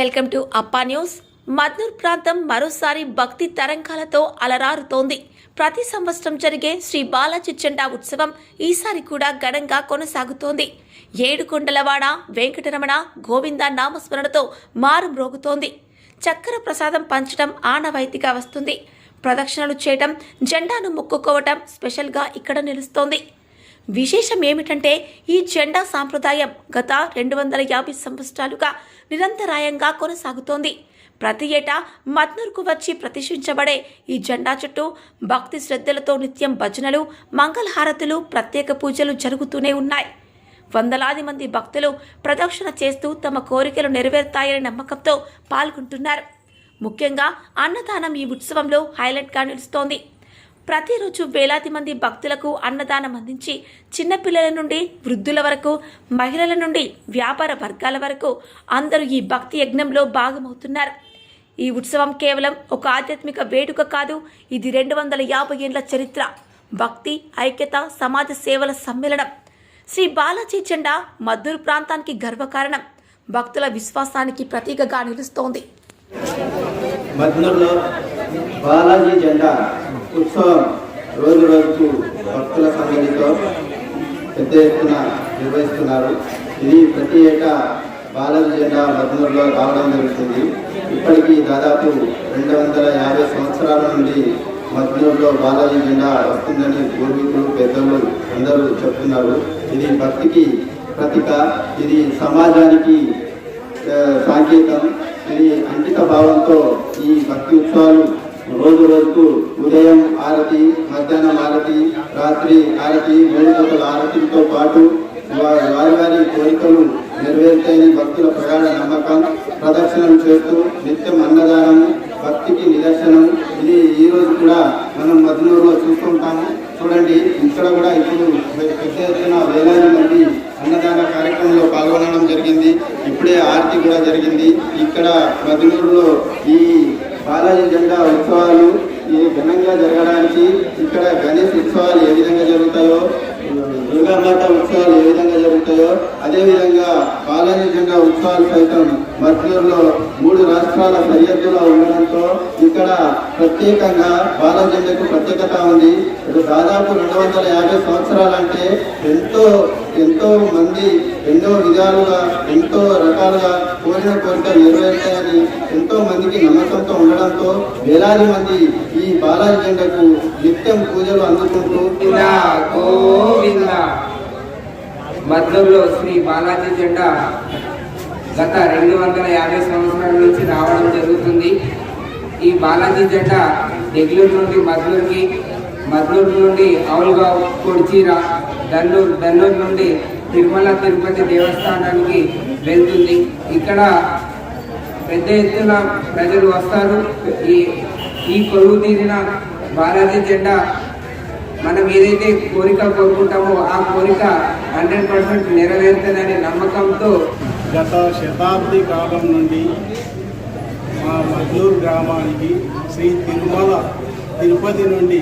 Welcome to Appa news. Madnoor ప్రాంతం మరోసారి భక్తి తరంగాలతో అలరారుతోంది. ప్రతి సంవత్సరం జరిగే శ్రీ బాలాజీ జెండా ఉత్సవం ఈసారి కూడా ఘనంగా కొనసాగుతోంది. ఏడుకొండలవాడ వెంకటరమణ గోవింద నామస్మరణతో మారుమ్రోగుతోంది చక్కెర ప్రసాదం పంచడం ఆనవాయితీగా వస్తుంది. ప్రదక్షిణలు చేయటం జెండాను మొక్కుకోవటం స్పెషల్గా ఇక్కడ నిలుస్తోంది. విశేషం ఏమిటంటే ఈ జెండా సాంప్రదాయం గత రెండు వందల యాభై సంవత్సరాలుగా నిరంతరాయంగా కొనసాగుతోంది. ప్రతి ఏటా మద్నూర్కు వచ్చి ప్రతిష్ఠించబడే ఈ జెండా చుట్టూ భక్తి శ్రద్ధలతో నిత్యం భజనలు మంగళహారతులు ప్రత్యేక పూజలు జరుగుతూనే ఉన్నాయి. వందలాది మంది భక్తులు ప్రదక్షిణ చేస్తూ తమ కోరికలు నెరవేరుతాయనే నమ్మకంతో పాల్గొంటున్నారు. ముఖ్యంగా అన్నదానం ఈ ఉత్సవంలో హైలైట్గా నిలుస్తోంది. ప్రతిరోజు వేలాది మంది భక్తులకు అన్నదానం అందించి చిన్నపిల్లల నుండి వృద్ధుల వరకు మహిళల నుండి వ్యాపార వర్గాల వరకు అందరూ ఈ భక్తి యజ్ఞంలో భాగమవుతున్నారు. ఈ ఉత్సవం కేవలం ఒక ఆధ్యాత్మిక వేడుక కాదు ఇది రెండు వందల యాభై ఏళ్ళ చరిత్ర. భక్తి ఐక్యత సమాజ సేవల సమ్మేళనం. శ్రీ బాలాజీ జెండా మద్దూరు ప్రాంతానికి గర్వకారణం. భక్తుల విశ్వాసానికి ప్రతీకగా నిలుస్తోంది. మద్నూరులో బాలాజీ జెండా ఉత్సవం రోజు రోజుకు భక్తుల సన్నిధితో పెద్ద ఎత్తున నిర్వహిస్తున్నారు. ఇది ప్రతి ఏటా బాలాజీ జెండా మద్నూరులో రావడం జరుగుతుంది. ఇప్పటికీ దాదాపు రెండు వందల యాభై సంవత్సరాల నుండి మద్నూరులో బాలాజీ జెండా వస్తుందని పూర్వీకులు పెద్దలు అందరూ చెప్తున్నారు. ఇది భక్తికి ప్రతీక. ఇది సమాజానికి సాంకేతం. ఇది అంకిత భావంతో ఈ భక్తి ఉత్సవాలు రోజు రోజుకు ఉదయం ఆరతి మధ్యాహ్నం ఆరతి రాత్రి ఆరతి మూడు ఆరతితో పాటు వారి వారి వారి కోరికలు నెరవేరుతాయని భక్తుల ప్రగాఢ నమ్మకం ప్రదర్శనం చేస్తూ నిత్యం అన్నదానం భక్తికి నిదర్శనం. ఇది ఈ రోజు కూడా మనం మధునూరులో చూస్తుంటాము. చూడండి ఇక్కడ కూడా ఇప్పుడు పెద్ద ఎత్తున వేలాది మంది అన్నదాన కార్యక్రమంలో పాల్గొనడం జరిగింది. ఇప్పుడే ఆర్తి కూడా జరిగింది. ఇక్కడ మధునూరులో ఈ బాలాజీ జెండా ఉత్సవాలు ఈ ఘనంగా జరగడానికి ఇక్కడ గణేష్ ఉత్సవాలు ఏ విధంగా జరుగుతాయో దుర్గామాత ఉత్సవాలు ఏ విధంగా జరుగుతాయో అదేవిధంగా విధంగా బాలాజీ జెండా ఉత్సవాలు సైతం మధ్యలో మూడు రాష్ట్రాల సరిహద్దులో ఉండడంతో ఇక్కడ ప్రత్యేకంగా బాలజెండకు ప్రత్యేకత ఉంది. ఇప్పుడు దాదాపు రెండు వందల యాభై సంవత్సరాలంటే ఎంతో ఎంతో మంది ఎన్నో విధాలుగా ఎంతో రకాలుగా కోరిన కోరికలు నెరవేరుతాయని ఎంతో మందికి నమ్మకంతో ఉండడంతో వేలాది మంది ఈ బాలాజెండకు నిత్యం పూజలు అందుకుంటూ మధ్యలో శ్రీ బాలాజీ జెండా గత రెండు వందల యాభై సంవత్సరాల నుంచి రావడం జరుగుతుంది. ఈ బాలాజీ జెండా దెగ్లూరు నుండి మద్దూరుకి మద్దూరు నుండి అవులుగా కొడిచీర దన్నూరు దన్నూరు నుండి తిరుమల తిరుపతి దేవస్థానానికి వెళ్తుంది. ఇక్కడ పెద్ద ఎత్తున ప్రజలు వస్తారు. ఈ ఈ కొలువు తీరిన బాలాజీ జెండా మనం ఏదైతే కోరిక కోరుకుంటామో ఆ కోరిక హండ్రెడ్ పర్సెంట్ నెరవేరుతుందనే నమ్మకంతో గత శతాబ్ది కాలం నుండి మా మద్దూరు గ్రామానికి శ్రీ తిరుమల తిరుపతి నుండి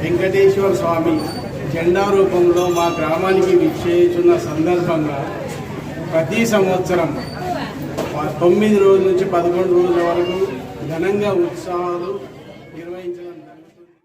వెంకటేశ్వర స్వామి జెండా రూపంలో మా గ్రామానికి విచ్చేయుచున్న సందర్భంగా ప్రతి సంవత్సరం తొమ్మిది రోజుల నుంచి పదకొండు రోజుల వరకు ఘనంగా ఉత్సవాలు